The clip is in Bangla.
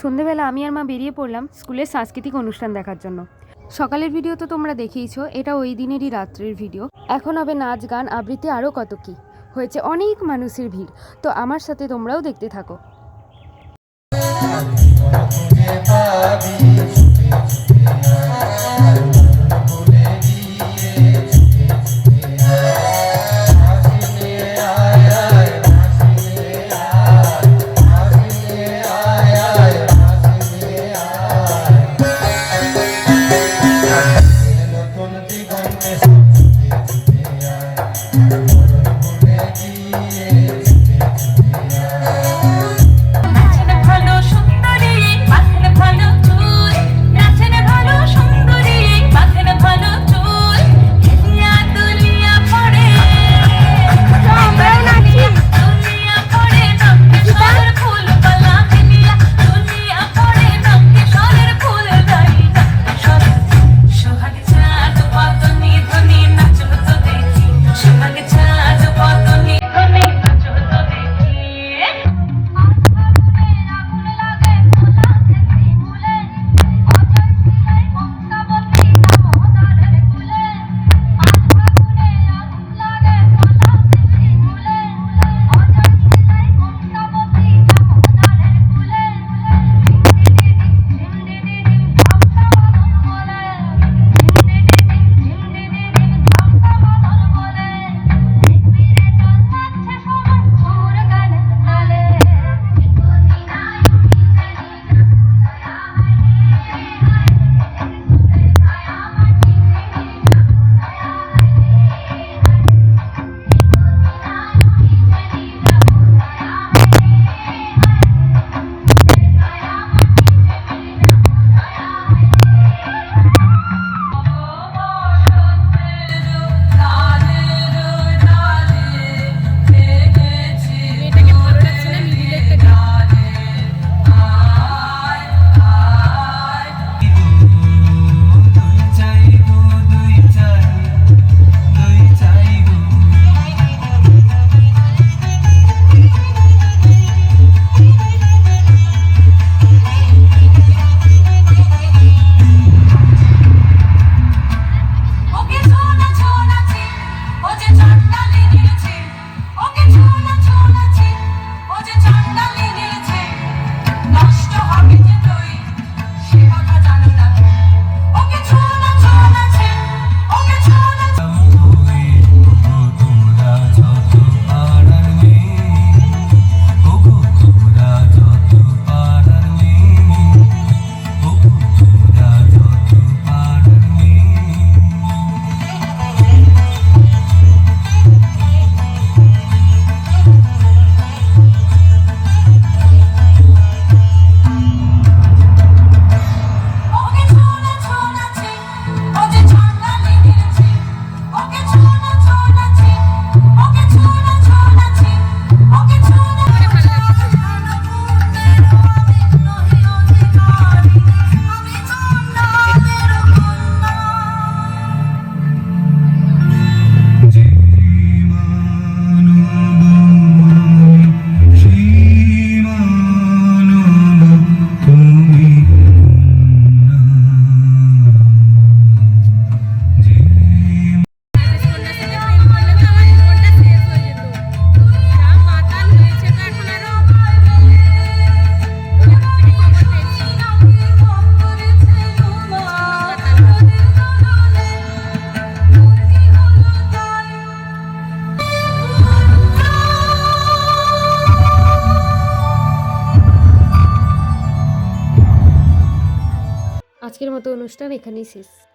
সন্ধেবেলা আমি আর মা বেরিয়ে পড়লাম স্কুলের সাংস্কৃতিক অনুষ্ঠান দেখার জন্য। সকালের ভিডিও তো তোমরা দেখেইছ, এটা ওই দিনেরই রাত্রের ভিডিও। এখন হবে নাচ, গান, আবৃত্তি আরও কত কী। হয়েছে অনেক মানুষের ভিড়। তো আমার সাথে তোমরাও দেখতে থাকো। আজকের মতো অনুষ্ঠান এখানেই শেষ।